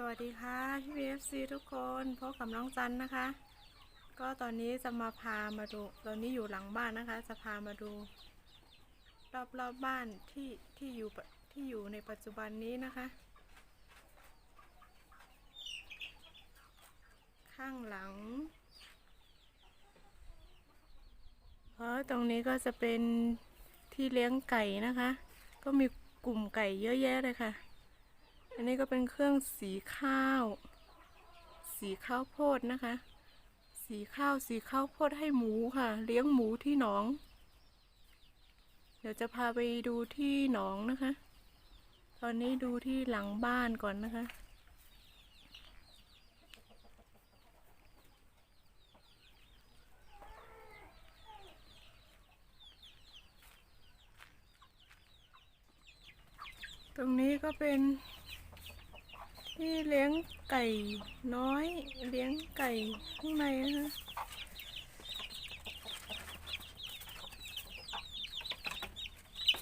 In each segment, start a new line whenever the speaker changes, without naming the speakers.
สวัสดีค่ะพี่ BFC ทุกคนพบกับน้องจันนะคะ ก็ตอนนี้จะมาพามาดู ตอนนี้อยู่หลังบ้านนะคะ จะพามาดู รอบรอบๆบ้านที่ที่อยู่ที่อยู่ในปัจจุบันนี้นะคะ ข้างหลังเพราะตรงนี้ก็จะเป็นที่เลี้ยงไก่นะคะ ก็มีกลุ่มไก่เยอะแยะเลยค่ะ อันนี้ก็เป็นเครื่องสีข้าว สีข้าวโพดนะคะ สีข้าวสีข้าวโพดให้หมูค่ะ เลี้ยงหมูที่หนอง เดี๋ยวจะพาไปดูที่หนองนะคะ ตอนนี้ดูที่หลังบ้านก่อนนะคะตรงนี้ก็เป็น ที่เลี้ยงไก่น้อย เลี้ยงไก่ข้างในนะคะ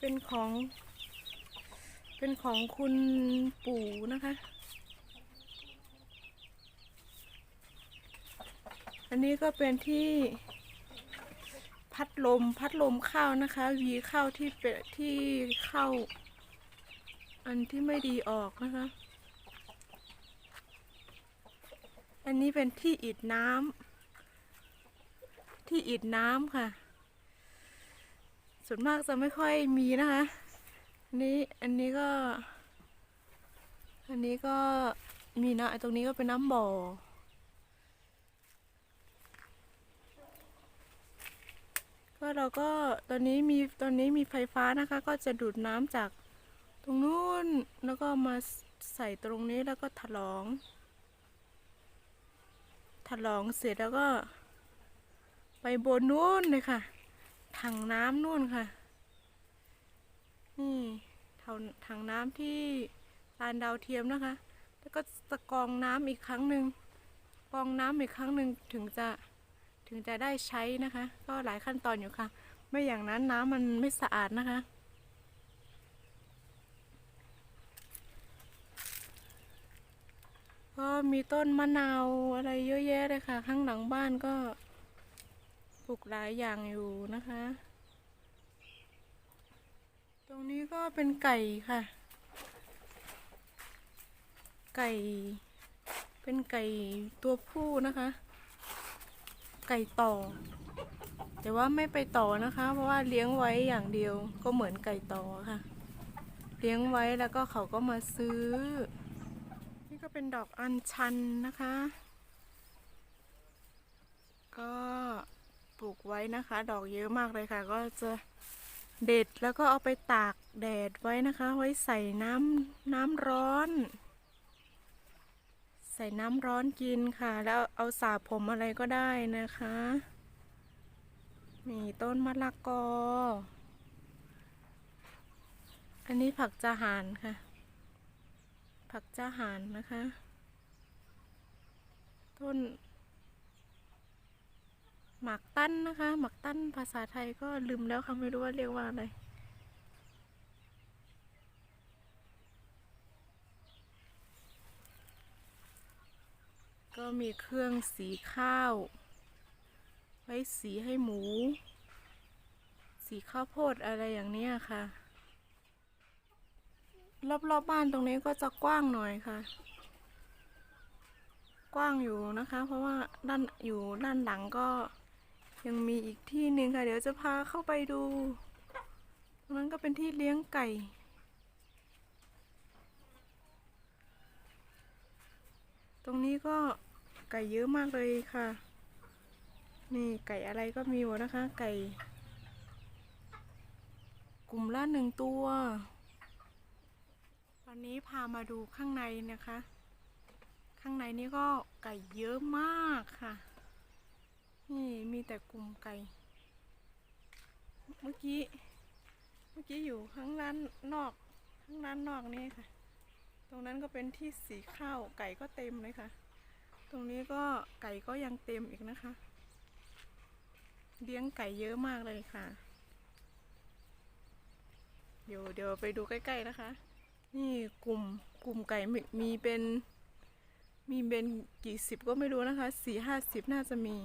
เป็นของ เป็นของคุณปู่นะคะ อันนี้ก็เป็นที่พัดลมพัดลมข้าวนะคะวีข้าวที่เป็นที่เข้า อันที่ไม่ดีออกนะคะ อันนี้เป็นที่อิดน้ำที่อิดน้ำค่ะ ส่วนมากจะไม่ค่อยมีนะคะอันนี้อันนี้ก็ อันนี้ก็มีนะตรงนี้ก็เป็นน้ำบ่อก็เราก็ตอนนี้มีตอนนี้มีไฟฟ้านะคะ ก็จะดูดน้ำจากตรงนู้นแล้วก็มาใส่ตรงนี้แล้วก็ถลอง ลองเสร็จแล้วก็ ไปบนนู้นเลยค่ะ ถังน้ำนู่นค่ะ นี่ถังถังน้ำที่ลานดาวเทียมนะคะ แล้วก็ตะกองน้ำอีกครั้งหนึ่งกองน้ำอีกครั้งหนึ่งถึงจะถึงจะได้ใช้นะคะ ก็หลายขั้นตอนอยู่ค่ะ ไม่อย่างนั้นน้ำมันไม่สะอาดนะคะ ก็ มีต้นมะนาวอะไรเยอะแยะเลยค่ะ ข้างหลังบ้านก็ปลูกหลายอย่างอยู่นะคะ ตรงนี้ก็เป็นไก่ค่ะ ไก่ เป็นไก่ตัวผู้นะคะ ไก่ต่อ แต่ว่าไม่ไปต่อนะคะ เพราะว่าเลี้ยงไว้อย่างเดียวก็เหมือนไก่ต่อค่ะ เลี้ยงไว้แล้วก็เขาก็มาซื้อ ก็เป็นดอกอัญชันนะคะ ก็ปลูกไว้นะคะ ดอกเยอะมากเลยค่ะ ก็จะเด็ดแล้วก็เอาไปตากแดดไว้นะคะ ไว้ใส่น้ำน้ำร้อน ใส่น้ำร้อนกินค่ะ แล้วเอาสาผมอะไรก็ได้นะคะมีต้นมะละกอ อันนี้ผักจาหารค่ะ ผักจ้าหารนะคะ ต้น หมากตั้นนะคะ หมากตั้นภาษาไทยก็ลืมแล้วค่ะไม่รู้ว่าเรียกว่าอะไรก็มีเครื่องสีข้าว ไว้สีให้หมู สีข้าวโพดอะไรอย่างนี้ค่ะ รอบๆบบ้านตรงนี้ก็จะกว้างหน่อยค่ะ กว้างอยู่นะคะ เพราะว่าด้านอยู่ด้านหลังก็ยังมีอีกที่หนึ่งค่ะ เดี๋ยวจะพาเข้าไปดูตรงนั้นก็เป็นที่เลี้ยงไก่ ตรงนี้ก็ไก่เยอะมากเลยค่ะ นี่ไก่อะไรก็มีหมดนะคะ ไก่ กลุ่มละหนึ่งตัว อนนี้พามาดูข้างในนะคะ ข้างในนี่ก็ไก่เยอะมากค่ะ นี่มีแต่กลุ่มไก่ เมื่อกี้ เมื่อกี้อยู่ข้างด้านนอก ข้างด้านนอกนี่ค่ะ ตรงนั้นก็เป็นที่สีข้าวไก่ก็เต็มเลยค่ะ ตรงนี้ก็ไก่ก็ยังเต็มอีกนะคะ เลี้ยงไก่เยอะมากเลยค่ะ เดี๋ยวเดี๋ยวไปดูใกล้ๆนะคะ นี่กลุ่มกลุ่มไก่มีเป็น มีเบนกี่สิบก็ไม่รู้นะคะสี่ห้าสิบน่าจะมี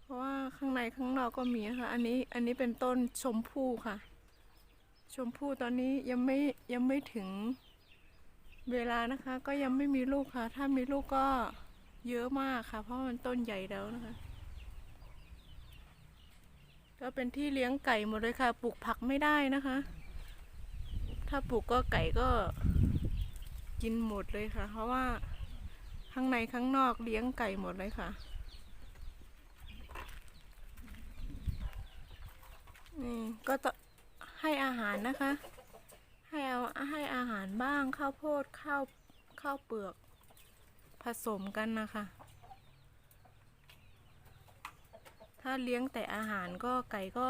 เพราะว่าข้างในข้างนอกก็มีนะคะ อันนี้อันนี้เป็นต้นชมพู่ค่ะ ชมพู่ตอนนี้ยังไม่ยังไม่ถึงเวลานะคะ ก็ยังไม่มีลูกค่ะ ถ้ามีลูกก็เยอะมากค่ะ เพราะมันต้นใหญ่แล้วนะคะ ก็เป็นที่เลี้ยงไก่หมดเลยค่ะ ปลูกผักไม่ได้นะคะ ถ้าปลูกก็ไก่ก็กินหมดเลยค่ะ เพราะว่าข้างในข้างนอกเลี้ยงไก่หมดเลยค่ะ นี่ก็ต้องให้อาหารนะคะ ให้เอาให้อาหารบ้างข้าวโพดข้าวข้าวเปลือกผสมกันนะคะ ถ้าเลี้ยงแต่อาหารก็ไก่ก็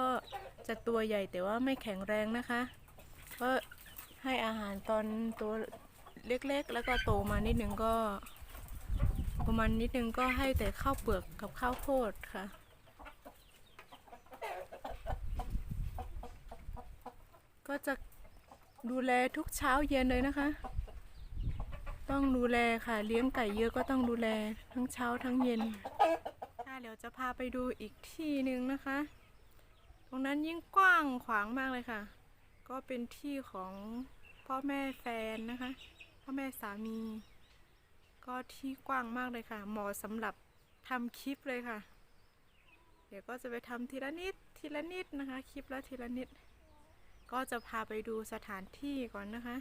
จะตัวใหญ่แต่ว่าไม่แข็งแรงนะคะก็ ให้อาหารตอนตัวเล็กๆ แล้วก็โตมานิดนึงก็ ประมาณนิดนึงก็ให้แต่ข้าวเปลือกกับข้าวโพดค่ะก็จะดูแลทุกเช้าเย็นเลยนะคะ ต้องดูแลค่ะ เลี้ยงไก่เยอะก็ต้องดูแลทั้งเช้าทั้งเย็นเดี๋ยวจะพาไปดูอีกที่หนึ่งนะคะ ตรงนั้นยิ่งกว้างขวางมากเลยค่ะ ก็เป็นที่ของ พ่อแม่แฟนนะคะ พ่อแม่สามี ก็ที่กว้างมากเลยค่ะ เหมาะสำหรับทำคลิปเลยค่ะ เดี๋ยวก็จะไปทำทีละนิดทีละนิดนะคะ คลิปละทีละนิด ก็จะพาไปดูสถานที่ก่อนนะคะ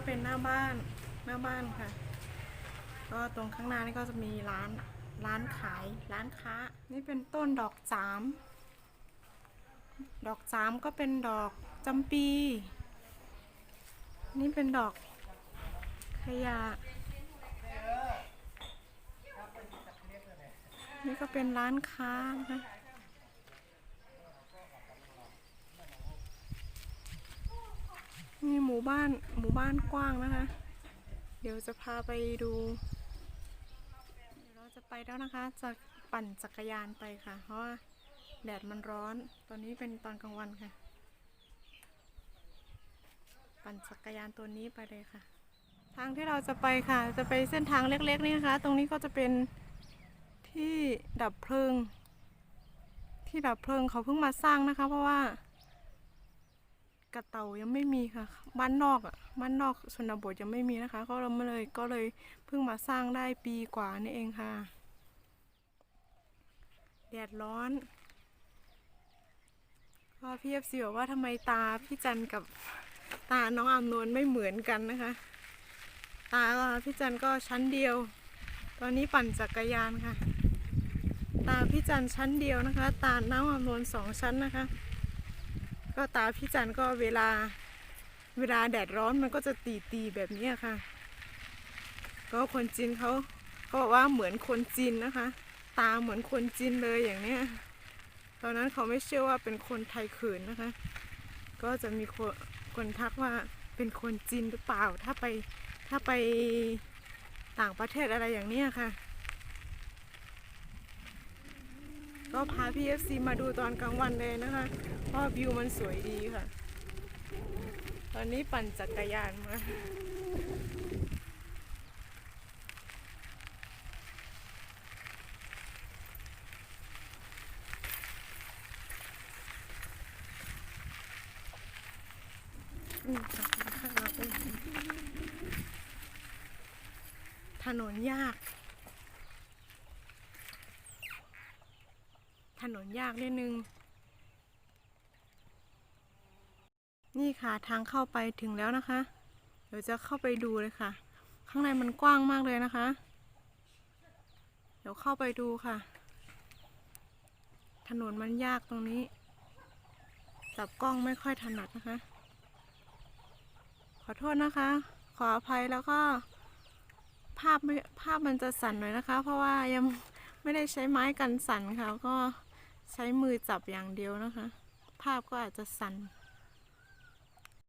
ก็เป็นหน้าบ้านหน้าบ้านค่ะ ก็ตรงข้างหน้านี่ก็จะมีร้านร้านขายร้านค้า นี่เป็นต้นดอกจามดอกจามก็เป็นดอกจำปี นี่เป็นดอกขยะนี่ก็เป็นร้านค้านะคะ มีหมู่บ้านหมู่บ้านกว้างนะคะ เดี๋ยวจะพาไปดูเดี๋ยวเราจะไปแล้วนะคะจะปั่นจักรยานไปค่ะ เพราะว่าแดดมันร้อน ตอนนี้เป็นตอนกลางวันค่ะ ปั่นจักรยานตัวนี้ไปเลยค่ะ ทางที่เราจะไปค่ะ จะไปเส้นทางเล็กๆนี่นะคะ ตรงนี้ก็จะเป็นที่ดับเพลิง ที่ดับเพลิงเขาเพิ่งมาสร้างนะคะ เพราะว่า กระเตายังไม่มีค่ะ บ้านนอกอะบ้านนอกชนบทยังไม่มีนะคะ ก็เราไม่เลยก็เลยเพิ่งมาสร้างได้ปีกว่านี่เองค่ะ แดดร้อนก็พี่เอฟซีบอกว่าทำไมตาพี่จันกับตาน้องอามนวลไม่เหมือนกันนะคะ ตาพี่จันก็ชั้นเดียว ตอนนี้ปั่นจักรยานค่ะ ตาพี่จันชั้นเดียวนะคะ ตาน้องอามนวลสองชั้นนะคะ ก็ตาพี่จันก็เวลาเวลาแดดร้อนมันก็จะตีตีแบบนี้ค่ะ ก็คนจีนเขาเขาบอกว่าเหมือนคนจีนนะคะ ตาเหมือนคนจีนเลยอย่างเนี้ยตอนนั้นเขาไม่เชื่อว่าเป็นคนไทยขินนะคะ ก็จะมีคนคนทักว่าเป็นคนจีนหรือเปล่าถ้าไปถ้าไปต่างประเทศอะไรอย่างเนี้ยค่ะ ก็พาพี่ FC มาดูตอนกลางวันเลยนะคะ เพราะวิวมันสวยดีค่ะ ตอนนี้ปั่นจักรยานมาถนนยาก นนยากนิดนึง นี่ค่ะทางเข้าไปถึงแล้วนะคะ เดี๋ยวจะเข้าไปดูเลยค่ะ ข้างในมันกว้างมากเลยนะคะ เดี๋ยวเข้าไปดูค่ะ ถนนมันยากตรงนี้ จับกล้องไม่ค่อยถนัดนะคะ ขอโทษนะคะ ขออภัยแล้วก็ภาพภาพมันจะสั่นหน่อยนะคะ เพราะว่ายังไม่ได้ใช้ไม้กันสั่นค่ะก็ ใช้มือจับอย่างเดียวนะคะ ภาพก็อาจจะสั่น